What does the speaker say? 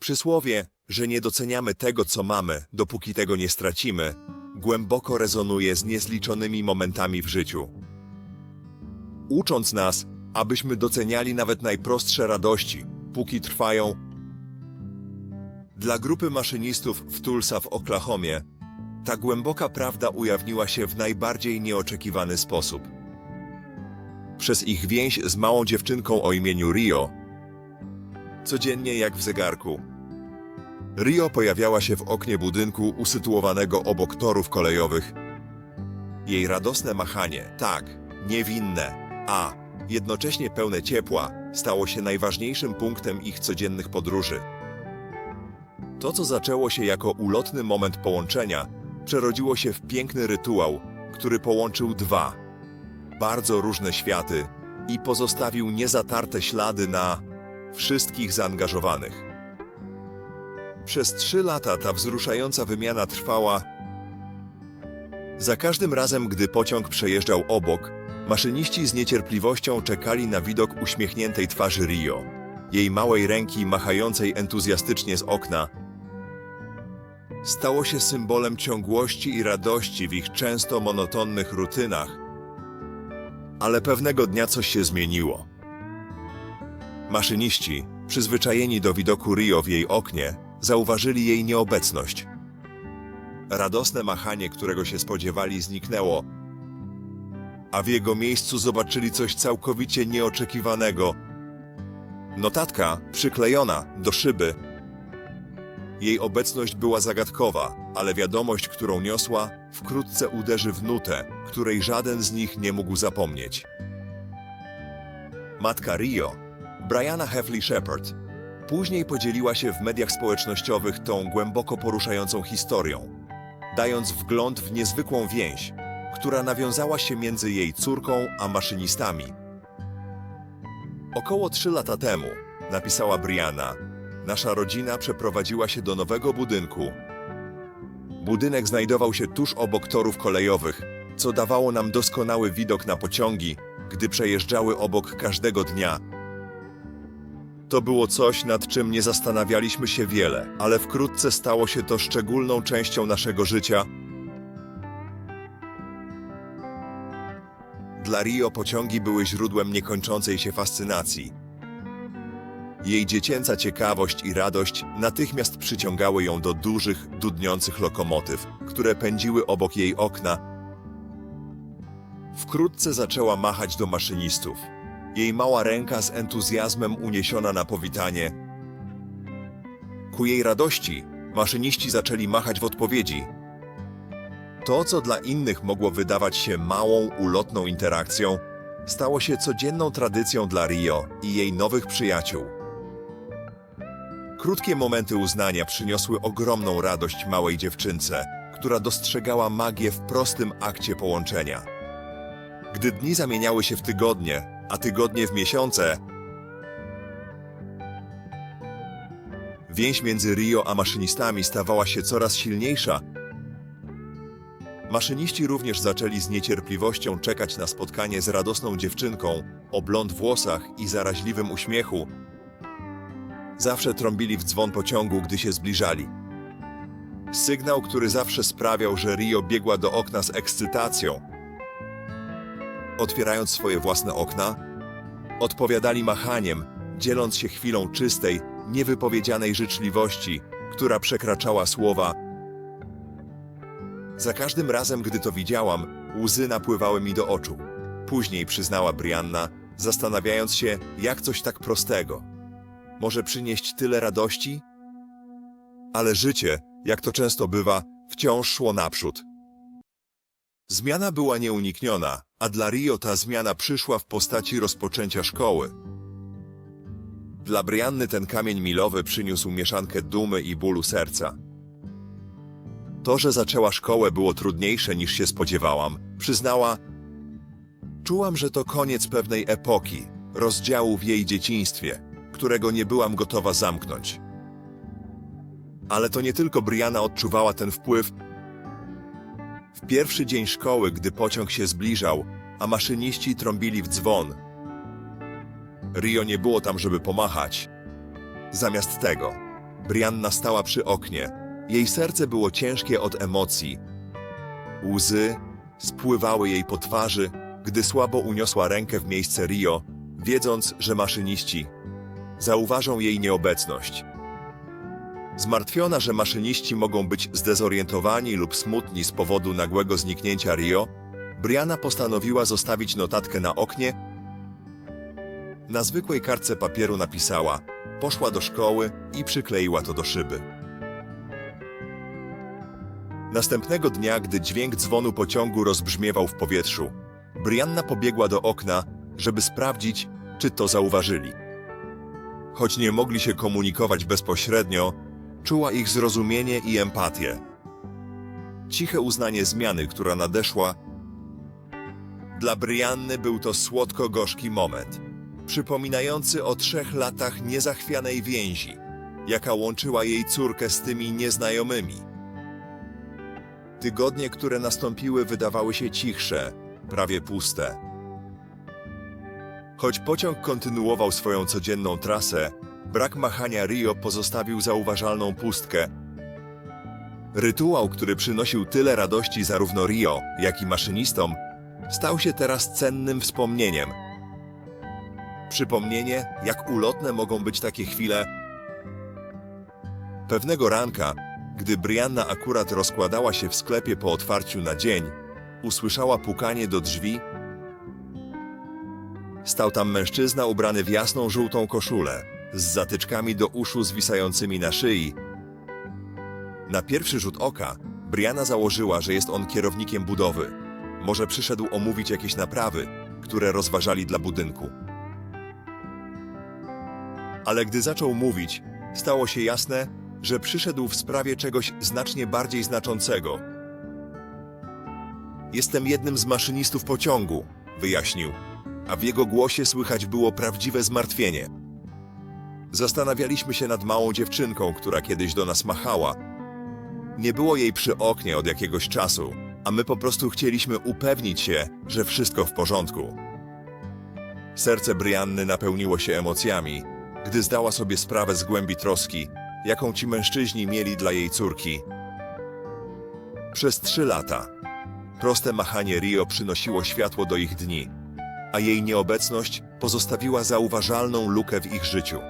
Przysłowie, że nie doceniamy tego, co mamy, dopóki tego nie stracimy, głęboko rezonuje z niezliczonymi momentami w życiu. Ucząc nas, abyśmy doceniali nawet najprostsze radości, póki trwają. Dla grupy maszynistów w Tulsa w Oklahomie, ta głęboka prawda ujawniła się w najbardziej nieoczekiwany sposób. Przez ich więź z małą dziewczynką o imieniu Rio, codziennie jak w zegarku. Rio pojawiała się w oknie budynku usytuowanego obok torów kolejowych. Jej radosne machanie, tak, niewinne, a jednocześnie pełne ciepła, stało się najważniejszym punktem ich codziennych podróży. To, co zaczęło się jako ulotny moment połączenia, przerodziło się w piękny rytuał, który połączył dwa bardzo różne światy i pozostawił niezatarte ślady na wszystkich zaangażowanych. Przez trzy lata ta wzruszająca wymiana trwała. Za każdym razem, gdy pociąg przejeżdżał obok, maszyniści z niecierpliwością czekali na widok uśmiechniętej twarzy Rio, jej małej ręki machającej entuzjastycznie z okna. Stało się symbolem ciągłości i radości w ich często monotonnych rutynach. Ale pewnego dnia coś się zmieniło. Maszyniści, przyzwyczajeni do widoku Rio w jej oknie, zauważyli jej nieobecność. Radosne machanie, którego się spodziewali, zniknęło, a w jego miejscu zobaczyli coś całkowicie nieoczekiwanego. Notatka przyklejona do szyby. Jej obecność była zagadkowa, ale wiadomość, którą niosła, wkrótce uderzy w nutę, której żaden z nich nie mógł zapomnieć. Matka Rio, Brianna Heffley Shepard, później podzieliła się w mediach społecznościowych tą głęboko poruszającą historią, dając wgląd w niezwykłą więź, która nawiązała się między jej córką a maszynistami. Około trzy lata temu, napisała Brianna, nasza rodzina przeprowadziła się do nowego budynku. Budynek znajdował się tuż obok torów kolejowych, co dawało nam doskonały widok na pociągi, gdy przejeżdżały obok każdego dnia. To było coś, nad czym nie zastanawialiśmy się wiele, ale wkrótce stało się to szczególną częścią naszego życia. Dla Rio pociągi były źródłem niekończącej się fascynacji. Jej dziecięca ciekawość i radość natychmiast przyciągały ją do dużych, dudniących lokomotyw, które pędziły obok jej okna. Wkrótce zaczęła machać do maszynistów. Jej mała ręka z entuzjazmem uniesiona na powitanie. Ku jej radości, maszyniści zaczęli machać w odpowiedzi. To, co dla innych mogło wydawać się małą, ulotną interakcją, stało się codzienną tradycją dla Rio i jej nowych przyjaciół. Krótkie momenty uznania przyniosły ogromną radość małej dziewczynce, która dostrzegała magię w prostym akcie połączenia. Gdy dni zamieniały się w tygodnie, a tygodnie w miesiące, więź między Rio a maszynistami stawała się coraz silniejsza. Maszyniści również zaczęli z niecierpliwością czekać na spotkanie z radosną dziewczynką o blond włosach i zaraźliwym uśmiechu, Zawsze trąbili w dzwon pociągu, gdy się zbliżali. Sygnał, który zawsze sprawiał, że Rio biegła do okna z ekscytacją. Otwierając swoje własne okna, odpowiadali machaniem, dzieląc się chwilą czystej, niewypowiedzianej życzliwości, która przekraczała słowa. Za każdym razem, gdy to widziałam, łzy napływały mi do oczu. Później przyznała Brianna, zastanawiając się, jak coś tak prostego może przynieść tyle radości? Ale życie, jak to często bywa, wciąż szło naprzód. Zmiana była nieunikniona, a dla Rio ta zmiana przyszła w postaci rozpoczęcia szkoły. Dla Brianny ten kamień milowy przyniósł mieszankę dumy i bólu serca. To, że zaczęła szkołę było trudniejsze niż się spodziewałam, przyznała. Czułam, że to koniec pewnej epoki, rozdziału w jej dzieciństwie którego nie byłam gotowa zamknąć. Ale to nie tylko Brianna odczuwała ten wpływ. W pierwszy dzień szkoły, gdy pociąg się zbliżał, a maszyniści trąbili w dzwon, Rio nie było tam, żeby pomachać. Zamiast tego, Brianna stała przy oknie. Jej serce było ciężkie od emocji. Łzy spływały jej po twarzy, gdy słabo uniosła rękę w miejsce Rio, wiedząc, że maszyniści zauważą jej nieobecność. Zmartwiona, że maszyniści mogą być zdezorientowani lub smutni z powodu nagłego zniknięcia Rio, Brianna postanowiła zostawić notatkę na oknie. Na zwykłej kartce papieru napisała: Poszła do szkoły i przykleiła to do szyby. Następnego dnia, gdy dźwięk dzwonu pociągu rozbrzmiewał w powietrzu, Brianna pobiegła do okna, żeby sprawdzić, czy to zauważyli. Choć nie mogli się komunikować bezpośrednio, czuła ich zrozumienie i empatię. Ciche uznanie zmiany, która nadeszła, dla Brianny był to słodko-gorzki moment, przypominający o trzech latach niezachwianej więzi, jaka łączyła jej córkę z tymi nieznajomymi. Tygodnie, które nastąpiły, wydawały się cichsze, prawie puste. Choć pociąg kontynuował swoją codzienną trasę, brak machania Rio pozostawił zauważalną pustkę. Rytuał, który przynosił tyle radości zarówno Rio, jak i maszynistom, stał się teraz cennym wspomnieniem. Przypomnienie, jak ulotne mogą być takie chwile. Pewnego ranka, gdy Brianna akurat rozkładała się w sklepie po otwarciu na dzień, usłyszała pukanie do drzwi. Stał tam mężczyzna ubrany w jasną żółtą koszulę, z zatyczkami do uszu zwisającymi na szyi. Na pierwszy rzut oka Brianna założyła, że jest on kierownikiem budowy. Może przyszedł omówić jakieś naprawy, które rozważali dla budynku. Ale gdy zaczął mówić, stało się jasne, że przyszedł w sprawie czegoś znacznie bardziej znaczącego. Jestem jednym z maszynistów pociągu, wyjaśnił, a w jego głosie słychać było prawdziwe zmartwienie. Zastanawialiśmy się nad małą dziewczynką, która kiedyś do nas machała. Nie było jej przy oknie od jakiegoś czasu, a my po prostu chcieliśmy upewnić się, że wszystko w porządku. Serce Brianny napełniło się emocjami, gdy zdała sobie sprawę z głębi troski, jaką ci mężczyźni mieli dla jej córki. Przez trzy lata proste machanie Rio przynosiło światło do ich dni, a jej nieobecność pozostawiła zauważalną lukę w ich życiu.